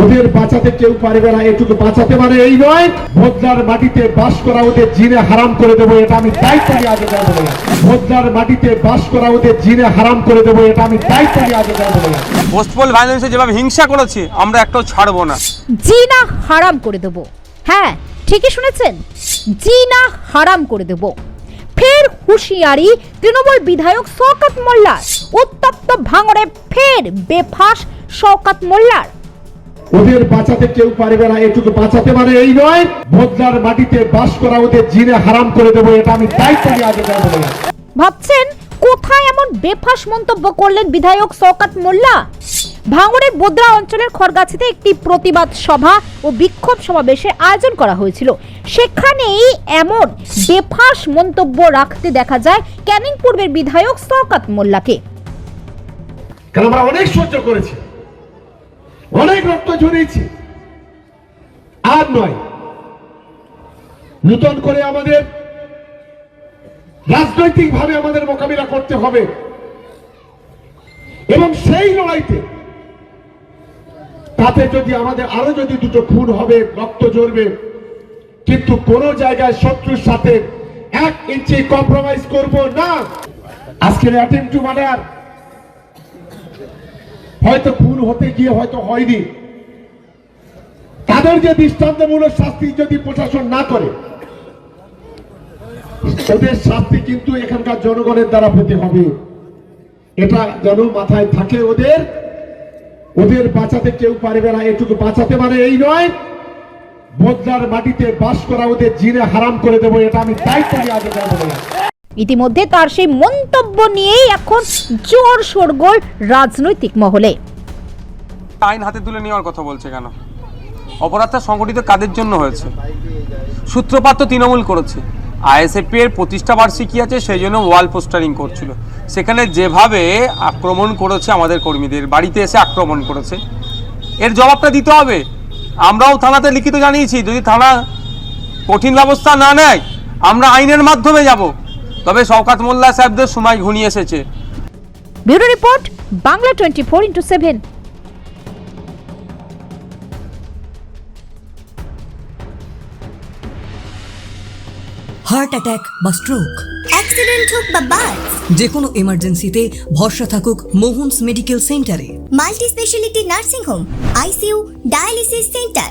ওদের বাঁচাতে কেউ পারবে না এটুকু বাঁচাতে পারে এই নয়। ভোজলার মাটিতে বাস করা ওদের জিনে হারাম করে দেবো এটা আমি দায়িত্ব নিয়ে আগে দেবো বলে। ভোজলার মাটিতে বাস করা ওদের জিনে হারাম করে দেবো এটা আমি দায়িত্ব নিয়ে আগে বলে। পোস্টপোল ভায়োলেন্সে যেভাবে হিংসা করেছে আমরা একটাও ছাড়বো না। জিনা হারাম করে দেব। হ্যাঁ ঠিকই শুনেছেন? জিনা হারাম করে দেব। ফের হুঁশিয়ারি তৃণমূল বিধায়ক শওকত মোল্লার। উত্তপ্ত ভাঙড়ে ফের বেফাস শওকত মোল্লার। ওদের বাঁচাতে কেউ পারবে না এটুকু বাঁচাতে পারে এই নয়। ভোজলার মাটিতে বাস করা ওদের জিনে হারাম করে দেবো এটা আমি দায়িত্ব নিয়ে আগে বলে। ভাবছেন কোথায় এমন বেফাস মন্তব্য করলেন বিধায়ক শওকত মোল্লা? ভাঙড়ের বোদ্রা অঞ্চলের খড়গাছিতে একটি প্রতিবাদ সভা ও বিক্ষোভ সমাবেশের আয়োজন করা হয়েছিল। সেখানেই এমন বেফাস মন্তব্য রাখতে দেখা যায় ক্যানিং পূর্বের বিধায়ক শওকত মোল্লাকে। কারণ আমরা অনেক সহ্য করেছি। অনেক রক্ত ঝরিয়েছি আর নয়, নূতন করে আমাদের রাজনৈতিক ভাবে আমাদের মোকাবিলা করতে হবে। এবং সেই লড়াইতে তাতে যদি আমাদের আরও যদি দুটো খুন হবে, রক্ত ঝরবে, কিন্তু কোন জায়গায় শত্রুর সাথে এক ইঞ্চি কম্প্রোমাইজ করব না। আজকের অ্যাটেম্প টু মার্ডার হয়তো খুন হতে গিয়ে হয়তো হয়নি। তাদের যে দৃষ্টান্তমূলক শাস্তি যদি প্রশাসন না করে ওদের শাস্তি কিন্তু এখানকার জনগণের দ্বারা পেতে হবে। এটা যেন মাথায় থাকে ওদের। ওদের বাঁচাতে কেউ পারবে না, এটুকু বাঁচাতে পারে এই নয়, বদলার মাটিতে বাস করা ওদের জিনে হারাম করে দেবো, এটা আমি দায়িত্ব নিয়ে আগে ইতিমধ্যে তার সেই মন্তব্য নিয়েই এখন জোর শোরগোল রাজনৈতিক মহলে। আইন হাতে তুলে নেওয়ার কথা বলছে কেন? অপরাধটা সংগঠিত কাদের জন্য হয়েছে? সূত্রপাত তো তৃণমূল করেছে। আইএসএফ এর প্রতিষ্ঠা বার্ষিকী আছে, সেই জন্য ওয়াল পোস্টারিং করছিল। সেখানে যেভাবে আক্রমণ করেছে আমাদের কর্মীদের, বাড়িতে এসে আক্রমণ করেছে। এর জবাবটা দিতে হবে। আমরাও থানাতে লিখিত জানিয়েছি, যদি থানা কঠিন ব্যবস্থা না নেয়, আমরা আইনের মাধ্যমে যাব। তবে শওকাত মোল্লা সাহেবদের সময় ঘনিয়ে এসেছে। Bureau report Bangla twenty four into seven heart attack বা স্ট্রোক অ্যাক্সিডেন্ট হোক বা বাস যে কোনো এমার্জেন্সিতে ভরসা থাকুক মোহনস মেডিকেল সেন্টারে। Multi speciality nursing home ICU dialysis centre